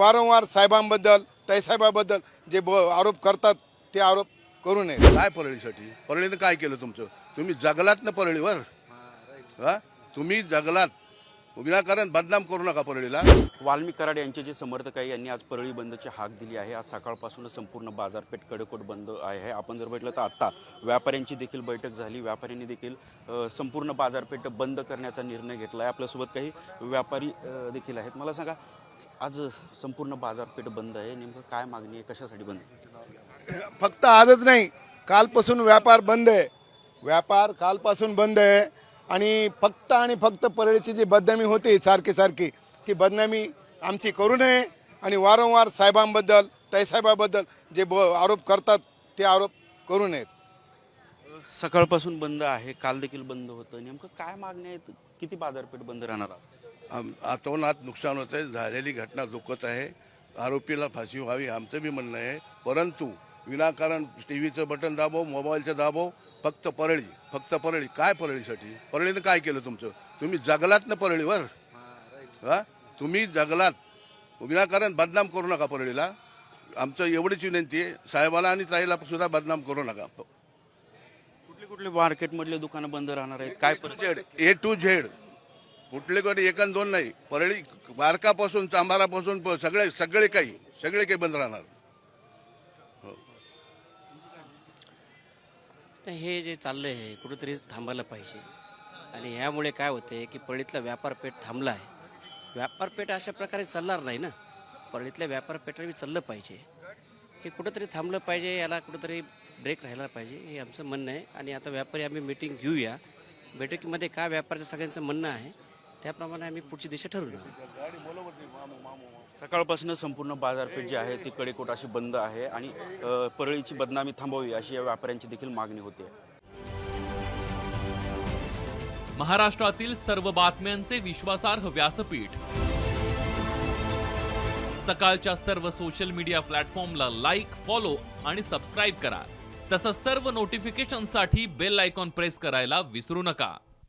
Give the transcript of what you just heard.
वारंवार साहेबांबद्दल ताईसाहेबाबद्दल जे ब आरोप करतात ते आरोप करू नये. काय परळीसाठी? परळीनं काय केलं तुमचं? तुम्ही जगलात ना परळीवर? हा? तुम्ही जगलात. विनाकारण बदनाम करू नका परळीला. वाल्मी कराड यांचे जे समर्थक आहे यांनी आज परळी बंदची हाक दिली आहे. आज सकाळपासूनच संपूर्ण बाजारपेठ कडेकोट बंद आहे. आपण जर बघितलं तर आत्ता व्यापाऱ्यांची देखील बैठक झाली. व्यापाऱ्यांनी देखील संपूर्ण बाजारपेठ बंद करण्याचा निर्णय घेतला आहे. आपल्यासोबत काही व्यापारी देखील आहेत. मला सांगा आज संपूर्ण बाजारपेठ बंद आहे. नेमकं काय मागणी आहे? कशासाठी बंद फक्त आजच नाही. कालपासून व्यापार बंद आहे. व्यापार कालपासून बंद आहे. आणि फक्त आणि फक्त परळीची जी बदनामी होती सारखी सारखी ती बदनामी आमची करू नये. आणि वारंवार साहेबांबद्दल ताईसाहेबाबद्दल जे ब आरोप करतात ते आरोप करू नयेत. सकाळपासून बंद आहे काल देखील बंद होतं. नेमकं काय मागणी आहेत किती बाजारपेठ बंद राहणार आम- आतोनात नुकसान होत आहे झालेली घटना दुखत आहे. आरोपीला फाशी व्हावी आमचं बी म्हणणं आहे. परंतु विनाकारण टी व्हीचं बटन दाबव मोबाईलचं दाबव फक्त परळी फक्त परळी. काय परळीसाठी? परळीनं काय केलं तुमचं? तुम्ही जगलात ना परळीवर? हा? तुम्ही जगलात. विनाकारण बदनाम करू नका परळीला. आमचं एवढीच विनंती आहे. साहेबाला आणि ताईला सुद्धा बदनाम करू नका. कुठले कुठले मार्केटमधले दुकानं बंद राहणार आहेत? काय झेड ए टू झेड कुठले कडे एक आणि दोन नाही. परळी बारकापासून चांभारापासून सगळे सगळे काही. सगळे काही बंद राहणार. तर हे जे चाललं आहे कुठंतरी थांबायला पाहिजे. आणि ह्यामुळे काय होते की परळीतला व्यापारपेठ थांबला आहे व्यापारपेठ अशा प्रकारे चालणार नाही ना. परळीतल्या व्यापारपेठावर चाललं पाहिजे. हे कुठंतरी थांबलं पाहिजे याला कुठंतरी ब्रेक राहिला पाहिजे हे आमचं म्हणणं आहे. आणि आता व्यापारी आम्ही मीटिंग घेऊया. बैठकीमध्ये काय व्यापाऱ्याचं सगळ्यांचं म्हणणं आहे. त्याप्रमाणे आम्ही पुढची दिशा ठरवणार सकाळपासून संपूर्ण बाजारपेठ जी आहे ती कडेकोट अशी बंद आहे आणि परळीची बदनामी थांबवावी अशी या व्यापाऱ्यांची देखील मागणी होते. महाराष्ट्रातील सर्व बातम्यांचे विश्वासार्ह व्यासपीठ. सकाळच्या सर्व सोशल मीडिया प्लॅटफॉर्मला लाईक फॉलो आणि सबस्क्राईब करा. तसंच सर्व नोटिफिकेशनसाठी बेल आयकॉन प्रेस करायला विसरू नका.